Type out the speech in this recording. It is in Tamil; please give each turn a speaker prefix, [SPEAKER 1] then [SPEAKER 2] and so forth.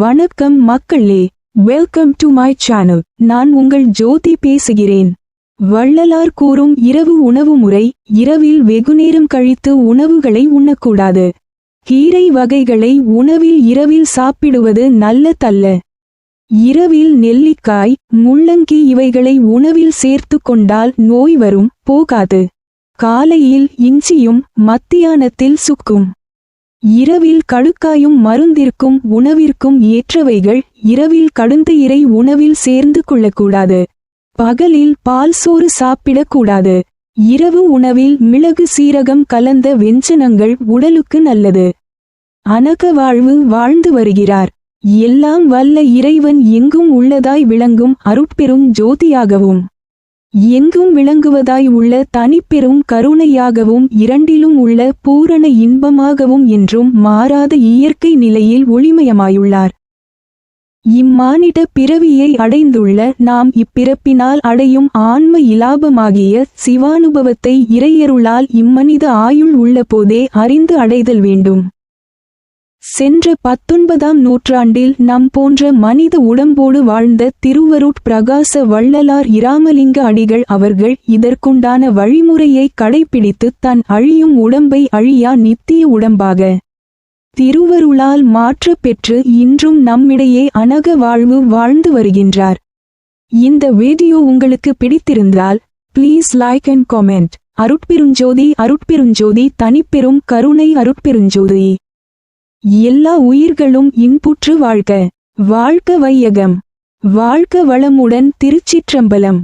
[SPEAKER 1] வணக்கம் மக்களே வெல்கம் டு மை சேனல் நான் உங்கள் ஜோதி பேசுகிறேன். வள்ளலார் கூறும் இரவு உணவு முறை இரவில் வெகுநேரம் கழித்து உணவுகளை உண்ணக்கூடாது. கீரை வகைகளை உணவில் இரவில் சாப்பிடுவது நல்லதல்ல. இரவில் நெல்லிக்காய் முள்ளங்கி இவைகளை உணவில் சேர்த்து கொண்டால் நோய் வரும் போகாது. காலையில் இஞ்சியும் மத்தியானத்தில் சுக்கும். இரவில் கடுக்காயும் மருந்திற்கும் உணவிற்கும் ஏற்றவைகள் இரவில் கடுந்தயிரை உணவில் சேர்ந்து கொள்ளக்கூடாது. பகலில் பால் சோறு சாப்பிடக்கூடாது. இரவு உணவில் மிளகு சீரகம் கலந்த வெஞ்சனங்கள் உடலுக்கு நல்லது. அனக வாழ்வு வாழ்ந்து வருகிறார். எல்லாம் வல்ல இறைவன் எங்கும் உள்ளதாய் விளங்கும் அருட்பெரும் ஜோதியாகவும். எங்கும் விளங்குவதாய் உள்ள தனிப்பெரும் கருணையாகவும் இரண்டிலும் உள்ள பூரண இன்பமாகவும் என்றும் மாறாத இயற்கை நிலையில் ஒளிமயமாயுள்ளார். இம்மானிட பிறவியை அடைந்துள்ள நாம் இப்பிறப்பினால் அடையும் ஆன்ம இலாபமாகிய சிவானுபவத்தை இறையருளால் இம்மனித ஆயுள் உள்ளபோதே அறிந்து அடைதல் வேண்டும். சென்ற பத்தொன்பதாம் நூற்றாண்டில் நம் போன்ற மனித உடம்போடு வாழ்ந்த திருவருட் பிரகாச வள்ளலார் இராமலிங்க அடிகள் அவர்கள் இதற்குண்டான வழிமுறையை கடைப்பிடித்து தன் அழியும் உடம்பை அழியா நித்திய உடம்பாக திருவருளால் மாற்ற பெற்று இன்றும் நம்மிடையே அனக வாழ்வு வாழ்ந்து வருகின்றார். இந்த வீடியோ உங்களுக்கு பிடித்திருந்தால் ப்ளீஸ் லைக் அண்ட் காமெண்ட் அருட்பெருஞ்சோதி அருட்பெருஞ்சோதி தனிப்பெரும் கருணை அருட்பெருஞ்சோதி. எல்லா உயிர்களும் இன்புற்று வாழ்க. வாழ்க வையகம். வாழ்க வளமுடன் திருச்சிற்றம்பலம்.